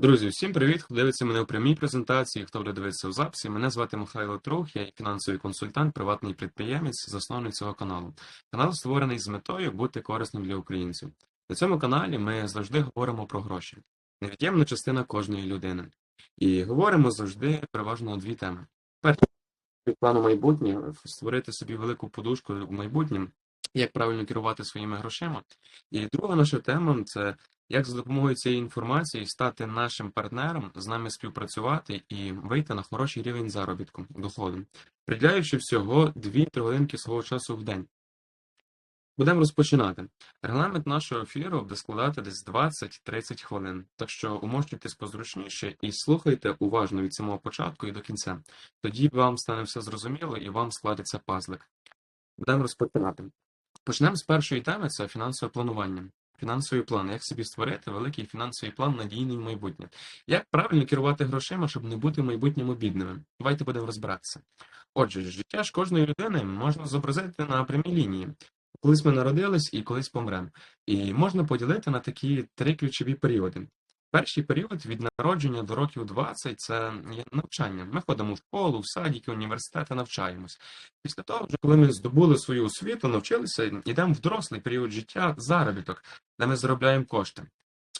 Друзі, всім привіт! Хто дивиться мене у прямій презентації, хто буде дивитися у записі. Мене звати Михайло Трух, я фінансовий консультант, приватний підприємець, засновник цього каналу. Канал створений з метою бути корисним для українців. На цьому каналі ми завжди говоримо про гроші, невід'ємна частина кожної людини. І говоримо завжди переважно дві теми. Перше плану майбутнє створити собі велику подушку в майбутньому, як правильно керувати своїми грошима. І друга наша тема це як за допомогою цієї інформації стати нашим партнером, з нами співпрацювати і вийти на хороший рівень заробітку, доходу, приділяючи всього 2-3 годинки свого часу в день. Будемо розпочинати. Регламент нашого ефіру буде складати десь 20-30 хвилин. Так що умощуйтесь позручніше і слухайте уважно від самого початку і до кінця. Тоді вам стане все зрозуміло і вам складеться пазлик. Будемо розпочинати. Почнемо з першої теми це фінансове планування. Фінансовий план. Як собі створити великий фінансовий план надійний в майбутнє? Як правильно керувати грошима, щоб не бути в майбутньому бідними? Давайте будемо розбиратися. Отже, життя ж кожної людини можна зобразити на прямій лінії. Колись ми народились і колись помремо. І можна поділити на такі три ключові періоди. Перший період від народження до років 20 – це навчання. Ми ходимо в школу, в садики, університети, навчаємось. Після того, вже коли ми здобули свою освіту, навчилися, йдемо в дорослий період життя, заробіток, де ми заробляємо кошти.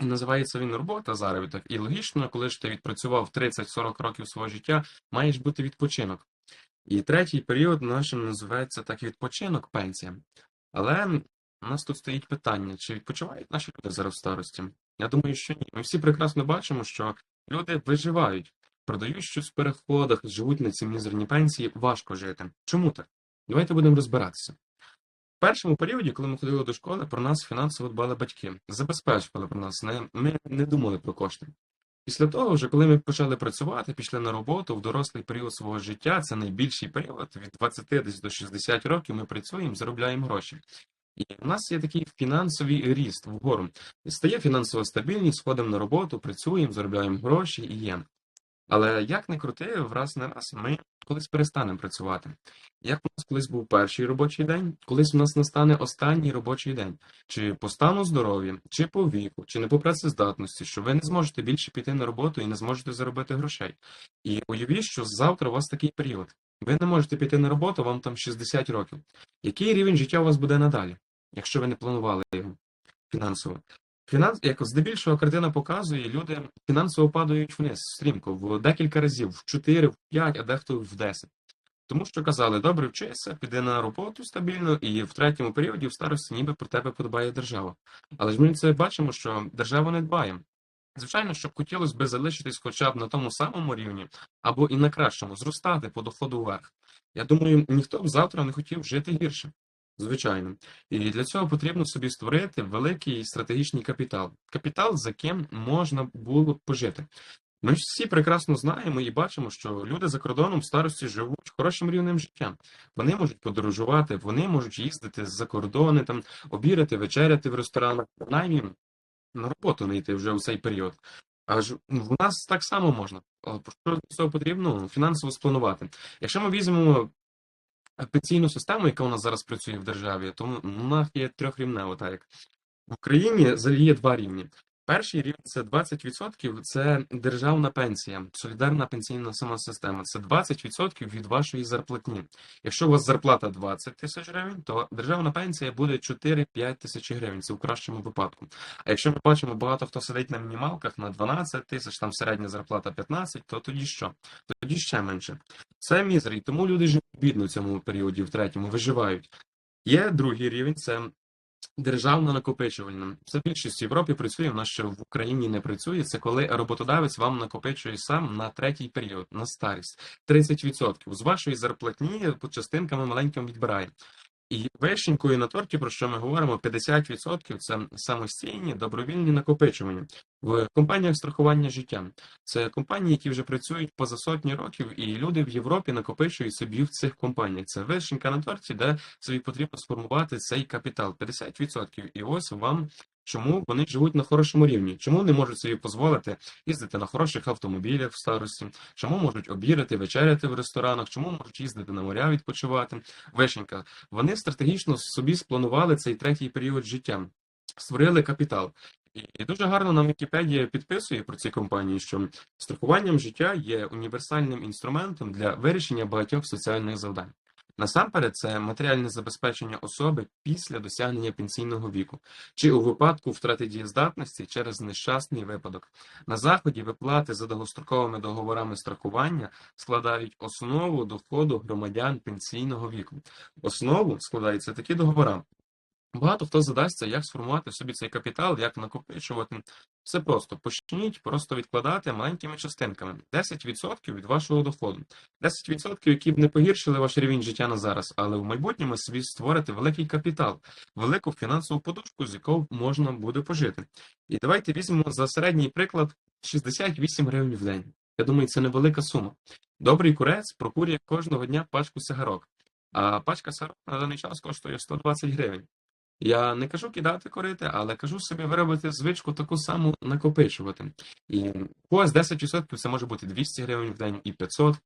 І називається він робота, заробіток. І логічно, коли ж ти відпрацював 30-40 років свого життя, маєш бути відпочинок. І третій період нашим називається так відпочинок, пенсія. Але у нас тут стоїть питання, чи відпочивають наші люди зараз в старості? Я думаю, що ні. Ми всі прекрасно бачимо, що люди виживають, продають щось в переходах, живуть на ці мізерні пенсії, важко жити. Чому так? Давайте будемо розбиратися. В першому періоді, коли ми ходили до школи, про нас фінансово дбали батьки, забезпечували про нас, ми не думали про кошти. Після того, вже коли ми почали працювати, пішли на роботу в дорослий період свого життя, це найбільший період, від 20 десь до 60 років ми працюємо, заробляємо гроші. І у нас є такий фінансовий ріст вгору. Стає фінансова стабільність, сходимо на роботу, працюємо, заробляємо гроші і є. Але як не крути, враз не раз ми колись перестанемо працювати. Як у нас колись був перший робочий день, колись у нас настане останній робочий день, чи по стану здоров'я, чи по віку, чи не по працездатності, що ви не зможете більше піти на роботу і не зможете заробити грошей. І уявіть, що завтра у вас такий період. Ви не можете піти на роботу, вам там 60 років. Який рівень життя у вас буде надалі, якщо ви не планували його фінансово? Фінанс, як здебільшого картина показує, люди фінансово падають вниз стрімко в декілька разів, в 4, в 5, а дехто в 10. Тому що казали, добре вчися, піди на роботу стабільно, і в третьому періоді в старості ніби про тебе подбає держава. Але ж ми це бачимо, що держава не дбає. Звичайно, щоб хотілося би залишитись хоча б на тому самому рівні, або і на кращому, зростати по доходу вверх. Я думаю, ніхто б завтра не хотів жити гірше. Звичайно, і для цього потрібно собі створити великий стратегічний капітал. Капітал, за ким можна було б пожити. Ми всі прекрасно знаємо і бачимо, що люди за кордоном в старості живуть хорошим рівнем життя. Вони можуть подорожувати, вони можуть їздити за кордони, там обірати, вечеряти в ресторанах, принаймні на роботу не йти вже у цей період. Аж в нас так само можна. Але Що для цього потрібно? Фінансово спланувати. Якщо ми візьмемо пенсійну систему, яка у нас зараз працює в державі, то вона є трьохрівнева, так як в Україні є два рівні. Перший рівень це 20%, це державна пенсія, солідарна пенсійна сама система. Це 20% від вашої зарплатні. Якщо у вас зарплата 20 тисяч гривень, то державна пенсія буде 4-5 тисяч гривень. Це в кращому випадку. А якщо ми бачимо, багато хто сидить на мінімалках на 12 тисяч, там середня зарплата 15, то тоді що? Тоді ще менше. Це мізер, і тому люди живуть бідно в цьому періоді, в третьому, виживають. Є другий рівень, це Державна накопичувальна. Це більшість в Європі працює, в нас ще в Україні не працює. Це коли роботодавець вам накопичує сам на третій період, на старість. 30% з вашої зарплатні частинками маленьким відбирає. І вишенькою на торті, про що ми говоримо, 50% це самостійні добровільні накопичування в компаніях страхування життя. Це компанії, які вже працюють поза сотні років, і люди в Європі накопичують собі в цих компаніях. Це вишенька на торті, де собі потрібно сформувати цей капітал 50%. І ось вам. Чому вони живуть на хорошому рівні? Чому не можуть собі дозволити їздити на хороших автомобілях в старості? Чому можуть обірати, вечеряти в ресторанах? Чому можуть їздити на моря відпочивати? Вишенька. Вони стратегічно собі спланували цей третій період життя, створили капітал. І дуже гарно нам Вікіпедія підписує про ці компанії, що страхуванням життя є універсальним інструментом для вирішення багатьох соціальних завдань. Насамперед, це матеріальне забезпечення особи після досягнення пенсійного віку, чи у випадку втрати дієздатності через нещасний випадок. На заході виплати за довгостроковими договорами страхування складають основу доходу громадян пенсійного віку. Основу складаються такі договори. Багато хто задасться, як сформувати собі цей капітал, як накопичувати. Все просто почніть просто відкладати маленькими частинками 10% від вашого доходу. 10%, які б не погіршили ваш рівень життя на зараз, але в майбутньому собі створити великий капітал, велику фінансову подушку, з якого можна буде пожити. І давайте візьмемо за середній приклад 68 гривень в день. Я думаю, це невелика сума. Добрий курець прокурює кожного дня пачку сигарок, а пачка сигарок на даний час коштує 120 гривень. Я не кажу кидати корити, але кажу собі виробити звичку таку саму накопичувати. І ось 10% це може бути 200 гривень в день і 500.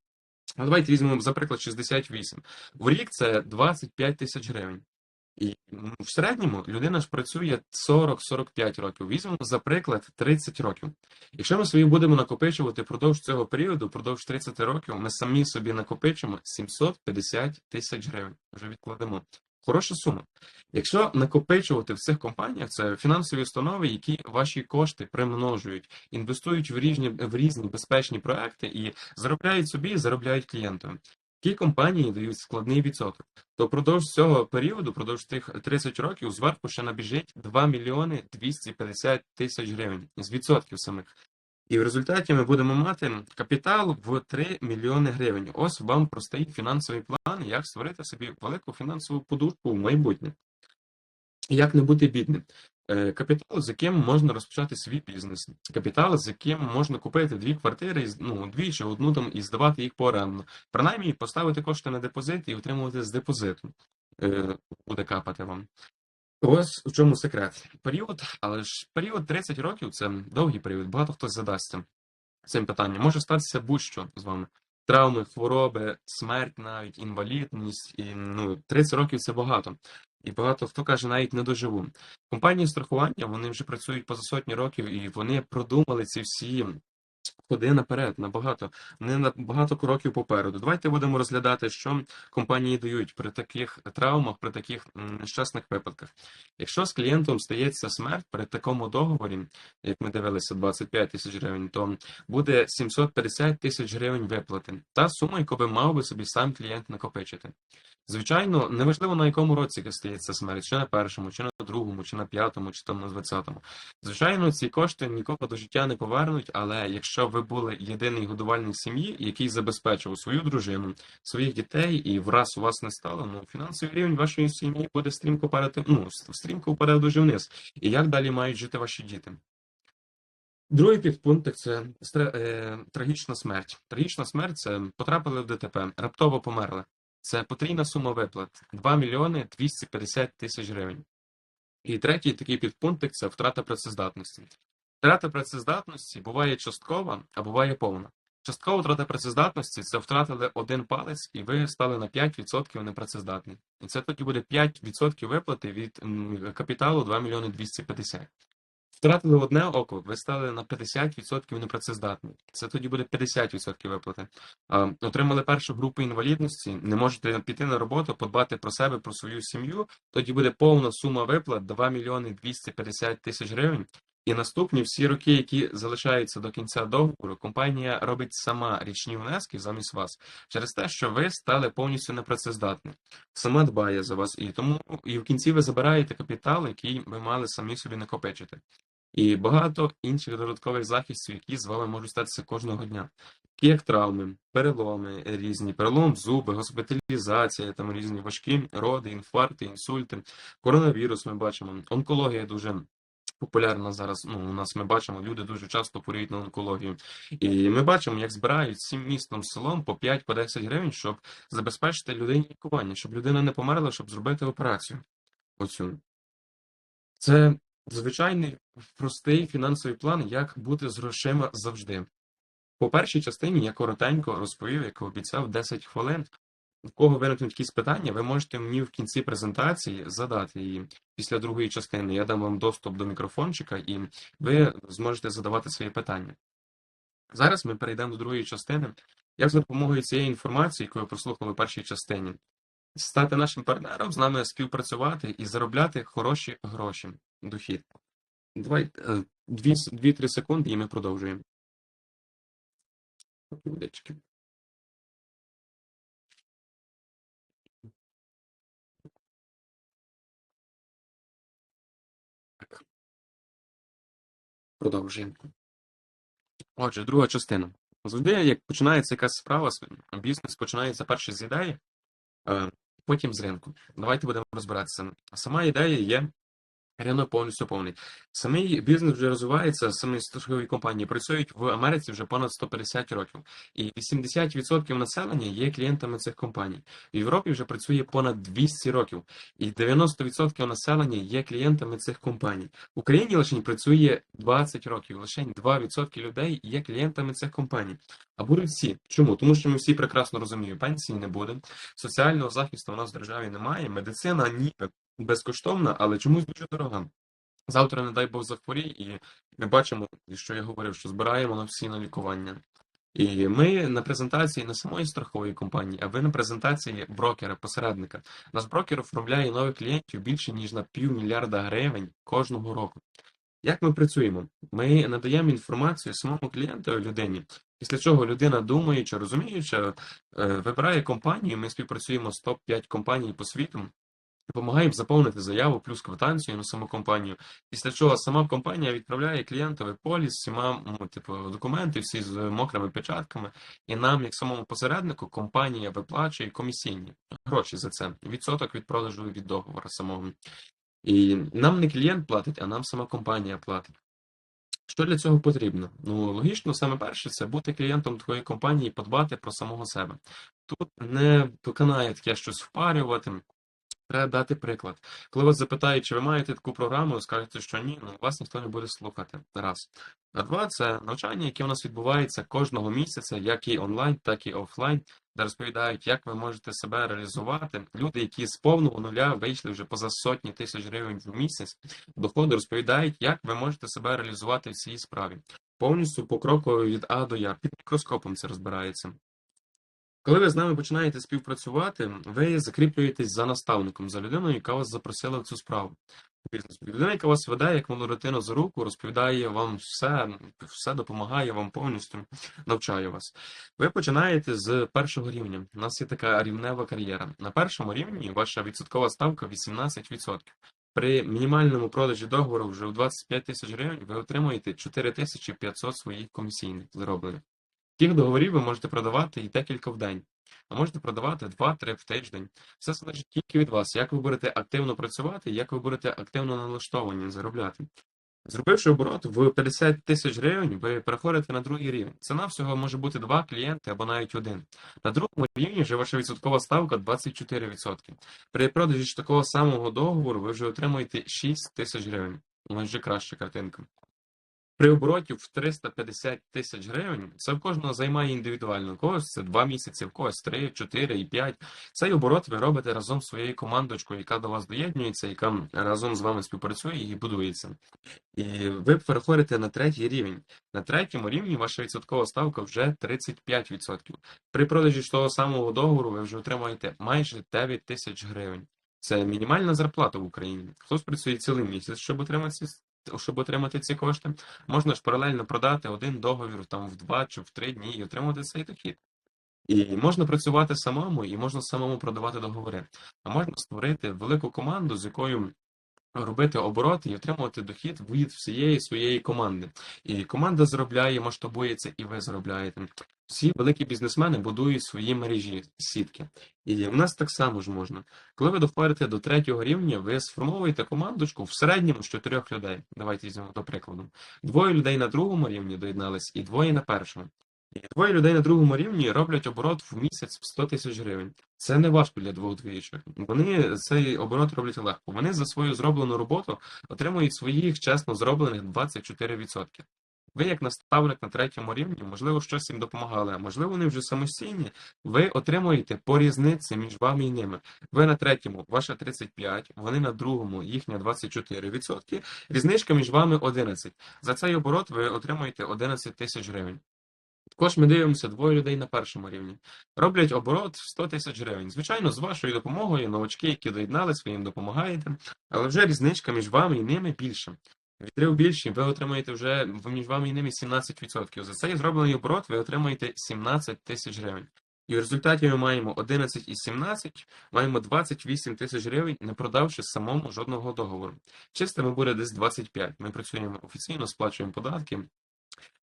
А давайте візьмемо, за приклад, 68. В рік це 25 тисяч гривень. І в середньому людина ж працює 40-45 років. Візьмемо, за приклад, 30 років. Якщо ми собі будемо накопичувати впродовж цього періоду, впродовж 30 років, ми самі собі накопичимо 750 тисяч гривень. Вже відкладемо. Хороша сума. Якщо накопичувати в цих компаніях, це фінансові установи, які ваші кошти примножують, інвестують в різні, в різні безпечні проекти і заробляють собі, заробляють клієнтам. Ті компанії дають складний відсоток. То впродовж цього періоду, впродовж тих 30 років, зверху ще набіжить 2 мільйони 250 тисяч гривень з відсотків самих. І в результаті ми будемо мати капітал в 3 мільйони гривень. Ось вам простий фінансовий план, як створити собі велику фінансову подушку в майбутнє. Як не бути бідним? Е, Капітал, з яким можна розпочати свій бізнес, капітал, з яким можна купити дві квартири, ну дві чи одну там і здавати їх по. Принаймні поставити кошти на депозит і отримувати з депозиту. Е, Буде капати вам. Ось у чому секрет. Період, але ж період 30 років це довгий період. Багато хто задасться цим питанням. Може статися будь-що з вами. Травми, хвороби, смерть, навіть інвалідність. І ну 30 років це багато. І багато хто каже, навіть не доживу. Компанії страхування вони вже працюють поза сотні років, і вони продумали ці всі ходи наперед, набагато, не на багато кроків попереду. Давайте будемо розглядати, що компанії дають при таких травмах, при таких нещасних випадках. Якщо з клієнтом стається смерть при такому договорі, як ми дивилися, 25 тисяч гривень, то буде 750 тисяч гривень виплати. Та сума, яку би мав би собі сам клієнт накопичити. Звичайно, неважливо на якому році стається смерть, чи на першому, чи на другому, чи на п'ятому, чи там на двадцятому. Звичайно, ці кошти нікого до життя не повернуть, але якщо ви були єдиний годувальник сім'ї, який забезпечував свою дружину, своїх дітей, і враз у вас не стало, ну фінансовий рівень вашої сім'ї буде стрімко падати, ну стрімко впаде дуже вниз. І як далі мають жити ваші діти? Другий підпункт це е, трагічна смерть. Трагічна смерть це потрапили в ДТП, раптово померли. Це потрійна сума виплат 2 мільйони 250 тисяч гривень. І третій такий підпунктик це втрата працездатності. Втрата працездатності буває часткова, а буває повна. Часткова втрата працездатності це втратили один палець, і ви стали на 5% непрацездатні. І це тоді буде 5% виплати від капіталу 2 мільйони 250. Втратили одне око, ви стали на 50% непрацездатні. Це тоді буде 50% виплати. Отримали першу групу інвалідності, не можете піти на роботу, подбати про себе, про свою сім'ю. Тоді буде повна сума виплат 2 мільйони 250 тисяч гривень. І наступні всі роки, які залишаються до кінця договору, компанія робить сама річні внески замість вас через те, що ви стали повністю непрацездатні. Сама дбає за вас, і тому і в кінці ви забираєте капітал, який ви мали самі собі накопичити. І багато інших додаткових захистів, які з вами можуть статися кожного дня. Такі як травми, переломи різні, перелом зуби, госпіталізація, там різні важкі роди, інфаркти, інсульти, коронавірус ми бачимо, онкологія дуже популярна зараз. Ну, у нас ми бачимо, люди дуже часто хворіють на онкологію. І ми бачимо, як збирають всім містом селом по 5-10 гривень, щоб забезпечити людині лікування, щоб людина не померла, щоб зробити операцію. Оцю. Це звичайний простий фінансовий план, як бути з грошима завжди. По першій частині я коротенько розповів, як обіцяв, 10 хвилин. В кого виникнуть якісь питання, ви можете мені в кінці презентації задати її після другої частини. Я дам вам доступ до мікрофончика, і ви зможете задавати свої питання. Зараз ми перейдемо до другої частини. Як за допомогою цієї інформації, яку ви прослухали в першій частині, стати нашим партнером, з нами співпрацювати і заробляти хороші гроші, дохід. Давай 2-3 секунди і ми продовжуємо. Водички. Продовжуємо. Отже, друга частина. Завжди, як починається якась справа, бізнес починається перше з ідеї, потім з ринку. Давайте будемо розбиратися. Сама ідея є ринок повністю повний. Самий бізнес вже розвивається, самі страхові компанії працюють в Америці вже понад 150 років. І 80% населення є клієнтами цих компаній. В Європі вже працює понад 200 років, і 90% населення є клієнтами цих компаній. В Україні лише працює 20 років, лише 2% людей є клієнтами цих компаній. А будуть всі. Чому? Тому що ми всі прекрасно розуміємо, пенсії не буде, соціального захисту у нас в державі немає, медицина ніби безкоштовна, але чомусь дуже дорога. Завтра, не дай Бог, захворій, і ми бачимо, що я говорив, що збираємо на всі на лікування. І ми на презентації не самої страхової компанії, а ви на презентації брокера, посередника. Наш брокер оформляє нових клієнтів більше ніж на півмільярда гривень кожного року. Як ми працюємо? Ми надаємо інформацію самому клієнту людині, після чого людина думаючи, розуміючи, е, вибирає компанію. Ми співпрацюємо з топ-5 компаній по світу. Допомагаємо заповнити заяву плюс квитанцію на саму компанію. Після чого сама компанія відправляє клієнтові поліс, всіма ну, типу, документи, всі з мокрими печатками. І нам, як самому посереднику, компанія виплачує комісійні гроші за це. Відсоток від продажу від договору самого. І нам не клієнт платить, а нам сама компанія платить. Що для цього потрібно? Ну, логічно, саме перше, це бути клієнтом такої компанії, подбати про самого себе. Тут не виконає таке щось впарювати. Треба дати приклад. Коли вас запитають, чи ви маєте таку програму, ви скажете, що ні, ну вас ніхто не буде слухати. Раз. А два це навчання, яке у нас відбувається кожного місяця, як і онлайн, так і офлайн, де розповідають, як ви можете себе реалізувати. Люди, які з повного нуля вийшли вже поза сотні тисяч гривень в місяць, доходу розповідають, як ви можете себе реалізувати в цій справі. Повністю покроково від А до Я. Під мікроскопом це розбирається. Коли ви з нами починаєте співпрацювати, ви закріплюєтесь за наставником, за людиною, яка вас запросила в цю справу. Людина, яка вас веде, як малу дитину за руку, розповідає вам все, все допомагає вам повністю, навчає вас. Ви починаєте з першого рівня. У нас є така рівнева кар'єра. На першому рівні ваша відсоткова ставка 18%. При мінімальному продажі договору вже в 25 тисяч гривень ви отримуєте 4500 своїх комісійних зароблених. Тих договорів ви можете продавати і декілька в день, а можете продавати 2-3 в тиждень. Все залежить тільки від вас, як ви будете активно працювати, як ви будете активно налаштовані заробляти. Зробивши оборот в 50 тисяч гривень, ви переходите на другий рівень. Ціна всього може бути два клієнти або навіть один. На другому рівні вже ваша відсоткова ставка 24%. При продажі такого самого договору ви вже отримуєте 6 тисяч гривень. Майже краща картинка. При обороті в 350 тисяч гривень це в кожного займає індивідуально. Когось це 2 місяці, в когось 3, 4 і 5. Цей оборот ви робите разом з своєю командочкою, яка до вас доєднується, яка разом з вами співпрацює і будується. І ви переходите на третій рівень. На третьому рівні ваша відсоткова ставка вже 35%. При продажі того самого договору ви вже отримаєте майже 9 тисяч гривень. Це мінімальна зарплата в Україні. Хтось працює цілий місяць, щоб отримати щоб отримати ці кошти, можна ж паралельно продати один договір там в два чи в три дні і отримати цей дохід. І можна працювати самому, і можна самому продавати договори. А можна створити велику команду, з якою робити обороти і отримувати дохід від всієї своєї команди. І команда заробляє, масштабується, і ви заробляєте. Всі великі бізнесмени будують свої мережі сітки. І в нас так само ж можна. Коли ви доходите до третього рівня, ви сформовуєте командочку в середньому з чотирьох людей. Давайте візьмемо до прикладу. Двоє людей на другому рівні доєднались, і двоє на першому. Двоє людей на другому рівні роблять оборот в місяць в 100 тисяч гривень. Це не важко для двох двічок. Вони цей оборот роблять легко. Вони за свою зроблену роботу отримують своїх чесно зроблених 24%. Ви, як наставник на третьому рівні, можливо, щось їм допомагали, а можливо, вони вже самостійні. Ви отримуєте по різниці між вами і ними. Ви на третьому, ваша 35, вони на другому, їхня 24%. Різничка між вами 11. За цей оборот ви отримуєте 11 тисяч гривень. Також ми дивимося двоє людей на першому рівні. Роблять оборот в 100 тисяч гривень. Звичайно, з вашою допомогою, новачки, які доєдналися, ви їм допомагаєте, але вже різничка між вами і ними більше. Відрив більший, ви отримаєте вже між вами і ними 17%. За цей зроблений оборот ви отримаєте 17 тисяч гривень. І в результаті ми маємо 11 і 17, маємо 28 тисяч гривень, не продавши самому жодного договору. Чистими буде десь 25. Ми працюємо офіційно, сплачуємо податки.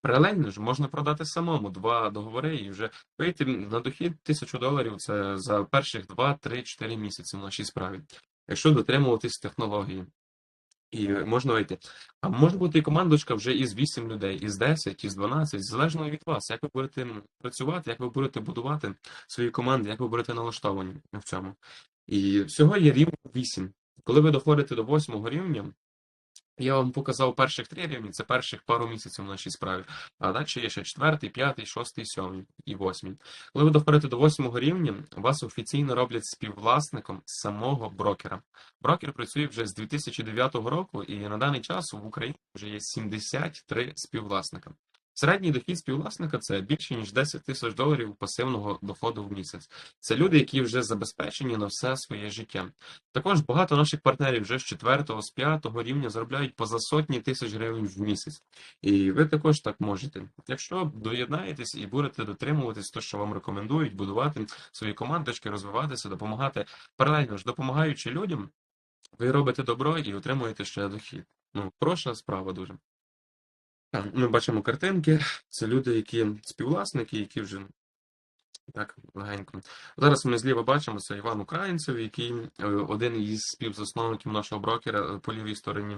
Паралельно ж можна продати самому два договори і вже вийти на дохід 1000 доларів це за перших 2, 3, 4 місяці в нашій справі, якщо дотримуватись технології. І можна вийти. А може бути і командочка вже із 8 людей, із 10, із 12, залежно від вас, як ви будете працювати, як ви будете будувати свої команди, як ви будете налаштовані в цьому. І всього є рівень 8. Коли ви доходите до 8 рівня, я вам показав перших три рівні, це перших пару місяців в нашій справі. А далі є ще четвертий, п'ятий, шостий, сьомий і восьмий. Коли ви доходите до восьмого рівня, вас офіційно роблять співвласником самого брокера. Брокер працює вже з 2009 року, і на даний час в Україні вже є 73 співвласника. Середній дохід співвласника це більше ніж 10 тисяч доларів пасивного доходу в місяць. Це люди, які вже забезпечені на все своє життя. Також багато наших партнерів вже з 4 з 5 рівня заробляють поза сотні тисяч гривень в місяць. І ви також так можете. Якщо доєднаєтесь і будете дотримуватись то, що вам рекомендують, будувати свої командочки, розвиватися, допомагати паралельно ж допомагаючи людям, ви робите добро і отримуєте ще дохід. Ну, хороша справа дуже. Ми бачимо картинки. Це люди, які співвласники, які вже так легенько. Зараз ми зліва бачимо це Іван Українцев, який е, один із співзасновників нашого брокера по лівій стороні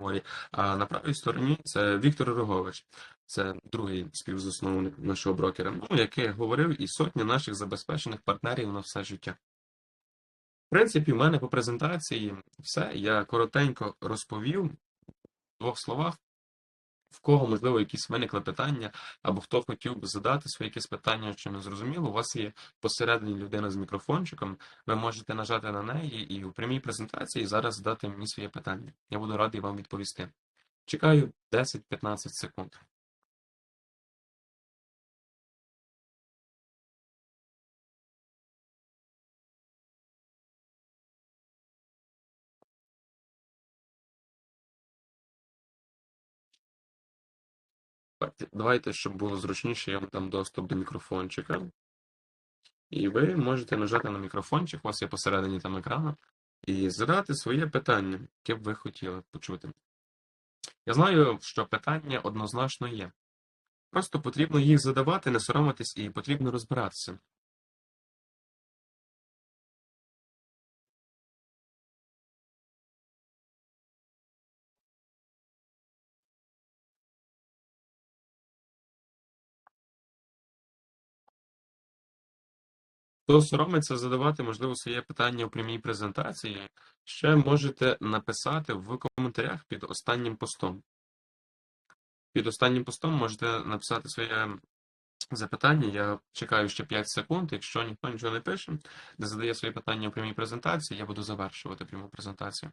морі. А на правій стороні це Віктор Рогович, це другий співзасновник нашого брокера, ну, який говорив і сотні наших забезпечених партнерів на все життя. В принципі, в мене по презентації все. Я коротенько розповів в двох словах. В кого, можливо, якісь виникли питання, або хто хотів би задати своє якесь питання, що не зрозуміло, у вас є посередині людина з мікрофончиком, ви можете нажати на неї і у прямій презентації зараз задати мені своє питання. Я буду радий вам відповісти. Чекаю 10-15 секунд. Давайте- Давайте, щоб було зручніше, я вам дам доступ до мікрофончика. І ви можете нажати на мікрофончик, у вас є посередині там екрану, і задати своє питання, яке б ви хотіли почути. Я знаю, що питання однозначно є. Просто потрібно їх задавати, не соромитись і потрібно розбиратися. Хто соромиться задавати, можливо, своє питання у прямій презентації, ще можете написати в коментарях під останнім постом. Під останнім постом можете написати своє запитання. Я чекаю ще 5 секунд. Якщо ніхто нічого не пише, не задає свої питання у прямій презентації, я буду завершувати пряму презентацію.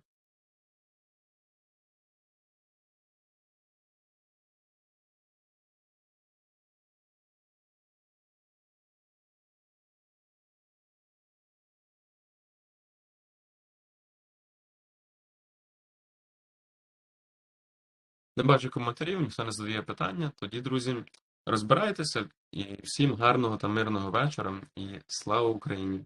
Не бачу коментарів, ніхто не задає питання. Тоді, друзі, розбирайтеся і всім гарного та мирного вечора і слава Україні!